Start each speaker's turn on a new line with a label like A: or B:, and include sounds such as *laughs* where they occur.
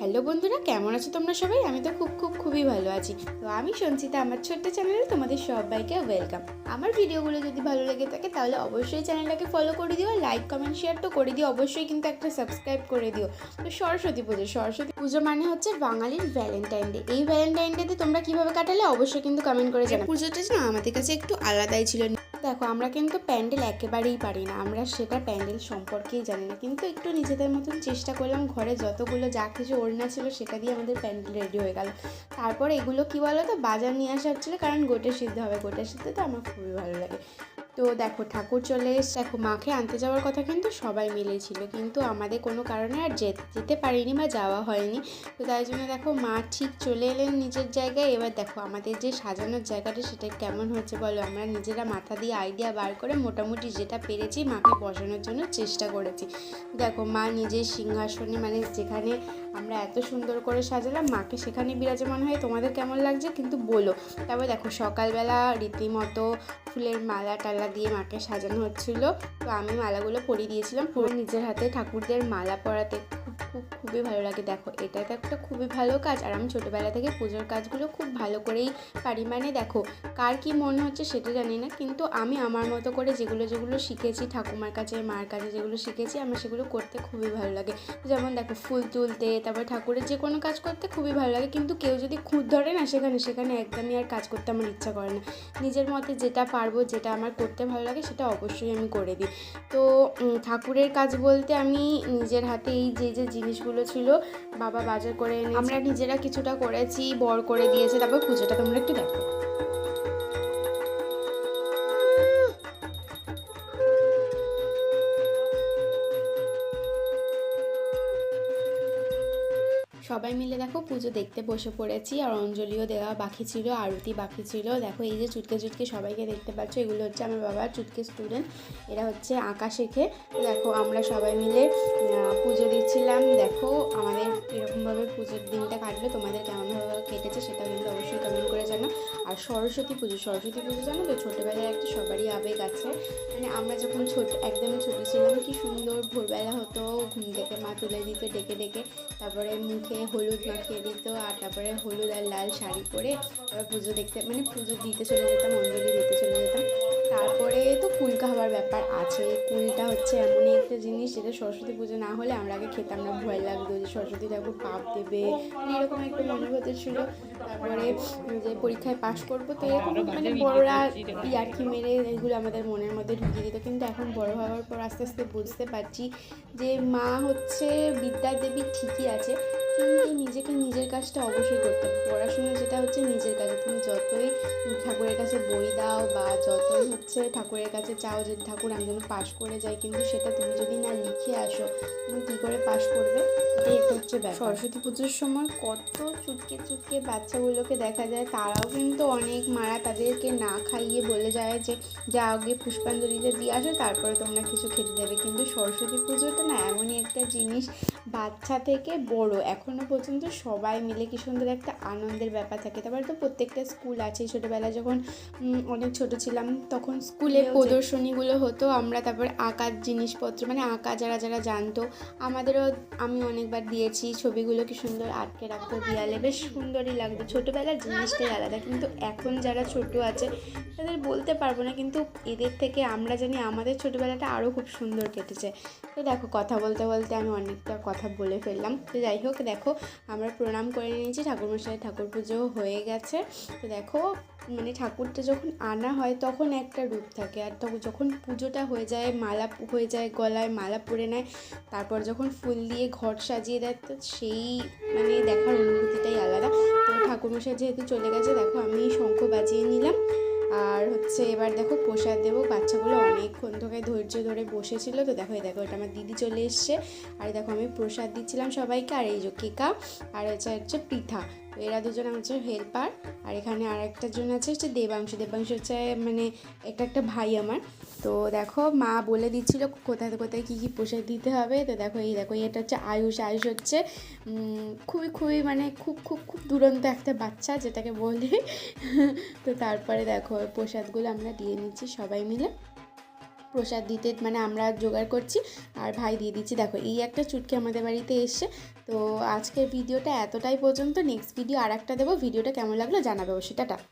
A: Hello বন্ধুরা কেমন আছো তোমরা সবাই? আমি তো খুব খুব খুবই ভালো আছি। তো আমি সঞ্চিতা আমার ছোট্ট চ্যানেলে তোমাদের সবাইকে ওয়েলকাম আমার ভিডিওগুলো যদি ভালো লেগে থাকে তাহলে অবশ্যই চ্যানেলটাকে ফলো করে দিও লাইক কমেন্ট শেয়ার তো করে দিও। অবশ্যই কিন্তু একটা সাবস্ক্রাইব করে দিও। তো সরস্বতী পুজো সরস্বতী পুজো মানে হচ্ছে বাঙালির ভ্যালেন্টাইন ডে এই ভ্যালেন্টাইন ডেতে তোমরা কীভাবে কাটালে অবশ্যই কিন্তু কমেন্ট করে জানাও। পুজোটা না আমাদের কাছে একটু আলাদাই ছিল। দেখো, আমরা কিন্তু প্যান্ডেল একেবারেই পারি না। আমরা সেটা প্যান্ডেল সম্পর্কেই জানি না। কিন্তু একটু নিজেদের মতন চেষ্টা করলাম, ঘরে যতগুলো যা কিছু ওড়না ছিল সেটা দিয়ে আমাদের প্যান্ডেল রেডি হয়ে গেল। তারপর এগুলো কী বলো তো বাজার নিয়ে আসা হচ্ছিল কারণ গোটে সিদ্ধ হবে। গোটে সিদ্ধ তো আমার খুবই ভালো লাগে। তো দেখো, ঠাকুর চলে এসে, দেখো, মাকে আনতে যাওয়ার কথা কিন্তু সবাই মিলেই ছিল কিন্তু আমাদের কোনো কারণে আর যেতে পারিনি বা যাওয়া হয়নি। তো তাই জন্য দেখো, মা ঠিক চলে এলেন নিজের জায়গায়। এবার দেখো, আমাদের যে সাজানোর জায়গাটা, সেটা কেমন হচ্ছে বলো? আমরা নিজেরা মাথা দিয়ে আইডিয়া বার করে মোটামুটি যেটা পেরেছি, মাকে বসানোর জন্য চেষ্টা করেছি। দেখো, মা নিজের সিংহাসনে মানে যেখানে আমরা এত সুন্দর করে সাজালাম, মাকে সেখানে বিরাজমান হয়ে তোমাদের কেমন লাগছে কিন্তু বলো। তারপর দেখো, সকালবেলা রীতিমতো ফুলের মালা টালা দিয়ে মাকে সাজানো হচ্ছিল। তো আমি মালাগুলো পরিয়ে দিয়েছিলাম। পুরো নিজের হাতে ঠাকুরদের মালা পরাতে খুব খুব খুবই ভালো লাগে। দেখো, এটা তো একটা খুবই ভালো কাজ। আর আমি ছোটোবেলা থেকে পুজোর কাজগুলো খুব ভালো করেই পারি। মানে দেখো, কার কি মনে হচ্ছে সেটা জানি না। কিন্তু আমি আমার মতো করে যেগুলো যেগুলো শিখেছি, ঠাকুমার কাছে, মার কাছে যেগুলো শিখেছি, আমার সেগুলো করতে খুবই ভালো লাগে। যেমন দেখো, ফুল তুলতে, তারপর ঠাকুরের যে কোনো কাজ করতে খুবই ভালো লাগে। কিন্তু কেউ যদি খুঁত ধরে না সেখানে সেখানে একদমই আর কাজ করতে আমার ইচ্ছা করে না। নিজের মতে যেটা পারব, যেটা আমার করতে ভালো লাগে, সেটা অবশ্যই আমি করে দিই। তো ঠাকুরের কাজ বলতে আমি নিজের হাতে এই যে যে জিনিসগুলো ছিল, বাবা বাজার করে এনে আমরা নিজেরা কিছুটা করেছি, বর করে দিয়েছে, তারপর পুজোটা তোমরা একটু দেখো। সবাই মিলে দেখো পুজো দেখতে বসে পড়েছি, আর অঞ্জলিও দেওয়া বাকি ছিল, আরতি বাকি ছিল। দেখো এই যে চুটকে চুটকে সবাইকে দেখতে পাচ্ছ, এগুলো হচ্ছে আমার বাবার চুটকে স্টুডেন্ট এরা হচ্ছে আঁকা শেখে। দেখো আমরা সবাই মিলে পুজো দিচ্ছিলাম দেখো আমাদের এরকমভাবে পুজোর দিনটা কাটলো। তোমাদের কেমনভাবে কেটেছে সেটা কিন্তু অবশ্যই কমেন্ট করে জানো। আর সরস্বতী পুজো সরস্বতী পুজো জানো তো? ছোটোবেলায় একটা সবারই আবেগ আছে। মানে আমরা যখন ছোট, একদমই ছোটো ছিলাম, কি সুন্দর ভোরবেলা হতো, ঘুম থেকে মা তুলে দিত ডেকে ডেকে। তারপরে মুখে হলুদ মাখিয়ে দিত, আর তারপরে হলুদ আর লাল শাড়ি পরে পুজো দেখতে মানে পুজো দিতে চলে যেতাম, অঞ্জলি দিতে চলে যেতাম। তারপরে তো কুল খাওয়ার ব্যাপার আছে। কুলটা হচ্ছে এমনই একটা জিনিস যেটা সরস্বতী পুজো না হলে আমরা আগে খেতাম না। ভয় লাগতো যে সরস্বতী ঠাকুর পাপ দেবে। এরকম একটা মনোভূতি ছিল। তারপরে যে পরীক্ষায় পাশ করব তো এরকম মানে বড়রা ইয়ার্কি মেরে এগুলো আমাদের মনের মধ্যে ঢুকিয়ে দিত। কিন্তু এখন বড় হওয়ার পর আস্তে আস্তে বুঝতে পারছি যে মা হচ্ছে বিদ্যার দেবী ঠিকই আছে। কিন্তু নিজেকে নিজের কাজটা অবশ্যই করতে হবে। পড়াশোনা যেটা হচ্ছে নিজের কাছে তুমি যতই ঠাকুরের কাছে বই দাও বা যতই হচ্ছে ঠাকুরের কাছে চাও যে ঠাকুর আমি যেন পাশ করে যাই, কিন্তু সেটা তুমি যদি না লিখে আসো, তুমি কী করে পাশ করবে? এটাই হচ্ছে ব্যাপার। সরস্বতী পুজোর সময় কত চুটকে চুটকে বাচ্চাগুলোকে দেখা যায়, তারাও কিন্তু অনেক মারা তাদেরকে না খাইয়ে বলে যায় যে যা আগে পুষ্পাঞ্জলিটা দিয়ে আসো, তারপরে তোমরা কিছু খেতে দেবে। কিন্তু সরস্বতী পুজোটা না এমনই একটা জিনিস, বাচ্চা থেকে বড়, এখনও পর্যন্ত সবাই মিলে কি সুন্দর একটা আনন্দের ব্যাপার থাকে। তারপরে তো প্রত্যেকটা স্কুল আছে ছোটোবেলায় যখন অনেক ছোট ছিলাম তখন স্কুলে প্রদর্শনীগুলো হতো। আমরা তারপর আঁকার জিনিসপত্র মানে আঁকা যারা যারা জানতো আমাদেরও আমি অনেকবার দিয়েছি। ছবিগুলো কি সুন্দর আটকে রাখতো দেয়ালে। বেশ সুন্দরই লাগতো। ছোটোবেলার জিনিসটাই আলাদা। কিন্তু এখন যারা ছোট আছে তাদের বলতে পারব না। কিন্তু এদের থেকে আমরা জানি আমাদের ছোটোবেলাটা আরও খুব সুন্দর কেটেছে। তো দেখো কথা বলতে বলতে আমি অনেকটা কথা বলে ফেললাম। তো যাই হোক দেখো আমরা প্রণাম করে নিয়েছি, ঠাকুরমশাই ঠাকুর পুজো হয়ে গেছে। তো দেখো মানে ঠাকুরটা যখন আনা হয় তখন একটা রূপ থাকে। আর তখন যখন পুজোটা হয়ে যায়, মালা হয়ে যায়, গলায় মালা পরে নেয়, তারপর যখন ফুল দিয়ে ঘর সাজিয়ে দেয়, তো সেই মানে দেখার অনুভূতিটাই আলাদা। তো ঠাকুরমশাই যেহেতু চলে গেছে, দেখো আমি শঙ্খ বাজিয়ে নিলাম। আর হচ্ছে এবার দেখো প্রসাদ দেবো। বাচ্চাগুলো অনেকক্ষণ ধরে ধৈর্য ধরে বসেছিল। তো দেখো, এই দেখো, এটা আমার দিদি চলে এসছে। আর দেখো, আমি প্রসাদ দিচ্ছিলাম সবাইকে। আর এই যে কেকা, আর হচ্ছে হচ্ছে পিঠা। এরা দুজন হচ্ছে হেল্পার আর এখানে আর একটা জন আছে হচ্ছে দেবাংশ। দেবাংশ হচ্ছে মানে একটা একটা ভাই আমার। তো দেখো, মা বলে দিচ্ছিল কোথায় কোথায় কী কী প্রসাদ দিতে হবে। তো দেখো, এই দেখো, এটা হচ্ছে আয়ুষ। আয়ুষ হচ্ছে খুবই খুবই মানে খুব খুব খুব দুরন্ত একটা বাচ্চা, যেটাকে বলে। *laughs* তো তারপরে দেখো, প্রসাদগুলো আমরা দিয়ে নিচ্ছি সবাই মিলে। প্রসাদ দিতে মানে আমরা জোগাড় করছি। আর ভাই দিয়ে দিচ্ছি। দেখো, এই একটা চুটকি আমাদের বাড়িতে এসছে। তো আজকের ভিডিওটা এতটাই পর্যন্ত। নেক্সট ভিডিও আর একটা দেবো। ভিডিওটা কেমন লাগল জানাবে অবশ্যই। টাটা।